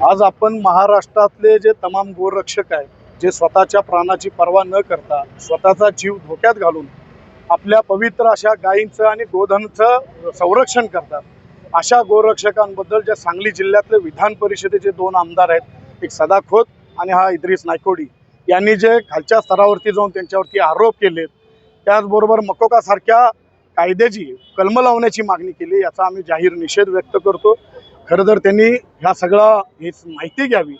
आज आपण महाराष्ट्रातले जे तमाम गोरक्षक आहेत जे स्वतःच्या प्राणाची पर्वा न करता स्वतःचा जीव धोक्यात घालून आपल्या पवित्र अशा गायींचं आणि गोधनचं संरक्षण करतात अशा गोरक्षकांबद्दल ज्या सांगली जिल्ह्यातले विधान परिषदेचे दोन आमदार आहेत एक सदा खोत आणि हा इद्रिस नायकोडी यांनी जे खालच्या स्तरावरती जाऊन त्यांच्यावरती आरोप केलेत त्याचबरोबर मकोकासारख्या कायद्याची कलम लावण्याची मागणी केली याचा आम्ही जाहीर निषेध व्यक्त करतो. खरं तर त्यांनी ह्या सगळा ही माहिती घ्यावी.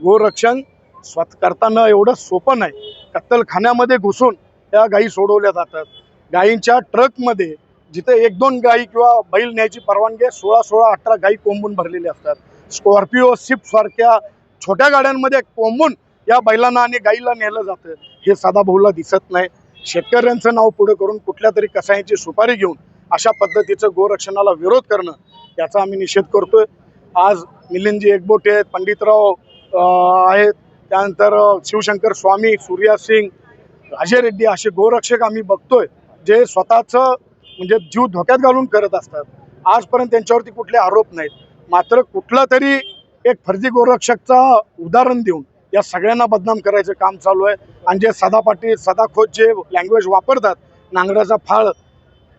गोरक्षण स्वत करताना एवढं सोपं नाही. कत्तलखान्यामध्ये घुसून त्या गायी सोडवल्या जातात. गायींच्या ट्रकमध्ये जिथे एक दोन गायी किंवा बैल न्यायची परवानगी सोळा सोळा अठरा गायी कोंबून भरलेली असतात. स्कॉर्पिओ स्विफ्ट सारख्या छोट्या गाड्यांमध्ये कोंबून या बैलांना आणि गाईला नेलं जातं. हे सदाभाऊला दिसत नाही. शेतकऱ्यांचं नाव पुढे करून कुठल्या तरी कसायांची सुपारी घेऊन अशा पद्धतीचं गोरक्षणाला विरोध करणं याचा आम्ही निषेध करतोय. आज मिलिंदजी एकबोटे आहेत पंडितराव आहेत. त्यानंतर शिवशंकर स्वामी सूर्या सिंग राजे रेड्डी असे गोरक्षक आम्ही बघतोय जे स्वतःचं म्हणजे जीव धोक्यात घालून करत असतात. आजपर्यंत त्यांच्यावरती कुठले आरोप नाहीत. मात्र कुठला तरी एक फर्जी गोरक्षकचा उदाहरण देऊन या सगळ्यांना बदनाम करायचं काम चालू आहे. आणि जे सदा पाटील सदा खोत जे लँग्वेज वापरतात नांगराचा फाळ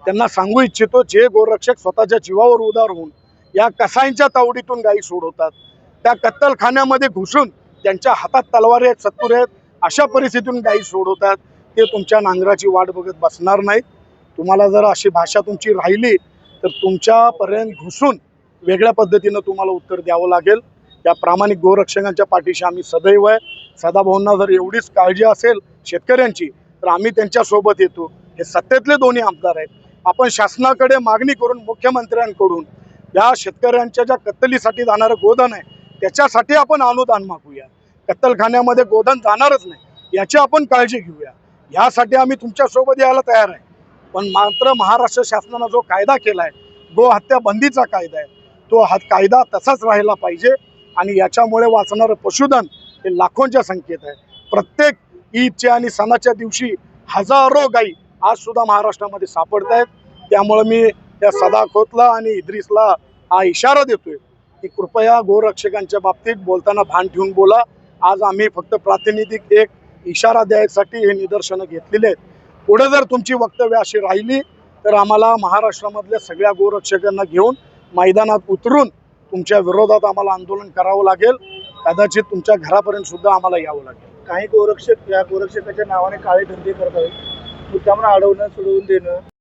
त्यांना सांगू इच्छितो जे गोरक्षक स्वतःच्या जीवावर उदार होऊन या कसाईंच्या तावडीतून गायी सोडवतात. त्या कत्तलखान्यामध्ये घुसून त्यांच्या हातात तलवारी आहेत सत्तूर आहेत अशा परिस्थितीतून गायी सोडवतात. ते तुमच्या नांगराची वाट बघत बसणार नाहीत. तुम्हाला जर अशी भाषा तुमची राहिली तर तुमच्यापर्यंत घुसून वेगळ्या पद्धतीनं तुम्हाला उत्तर द्यावं लागेल. या प्रामाणिक गोरक्षकांच्या पाठीशी आम्ही सदैव आहे. सदाभाऊंना जर एवढीच काळजी असेल शेतकऱ्यांची तर आम्ही त्यांच्यासोबत येतो. हे सत्तेतले दोन्ही आमदार आहेत. आपण शासनाकडे मागणी करून मुख्यमंत्र्यांकडून या शेतकऱ्यांच्या ज्या कत्तलीसाठी जाणारं गोधन आहे त्याच्यासाठी आपण अनुदान मागूया. कत्तलखान्यामध्ये गोधन जाणारच नाही याची आपण काळजी घेऊया. ह्यासाठी आम्ही तुमच्यासोबत यायला तयार आहे. पण मात्र महाराष्ट्र शासनानं जो कायदा केला आहे गो हत्या बंदीचा कायदा आहे तो हा कायदा तसाच राहिला पाहिजे आणि याच्यामुळे वाचणारं पशुधन हे लाखोंच्या संख्येत आहे. प्रत्येक ईदच्या आणि सणाच्या दिवशी हजारो गाई आज सुद्धा महाराष्ट्रामध्ये सापडत आहेत त्यामुळे मी त्या सदा खोतला आणि इद्रिसला हा इशारा देतोय की कृपया गोरक्षकांच्या बाबतीत बोलताना भान ठेवून बोला. आज आम्ही फक्त प्रातिनिधिक एक इशारा द्यायसाठी हे निदर्शनं घेतलेले आहेत. पुढे जर तुमची वक्तव्य अशी राहिली तर आम्हाला महाराष्ट्रामधल्या सगळ्या गोरक्षकांना घेऊन मैदानात उतरून तुमच्या विरोधात आम्हाला आंदोलन करावं लागेल. कदाचित तुमच्या घरापर्यंत सुद्धा आम्हाला यावं लागेल. काही गोरक्षक या गोरक्षकाच्या नावाने काळे धंदे करत आहेत मुद्दामनं अडवणं सोडवून देणं.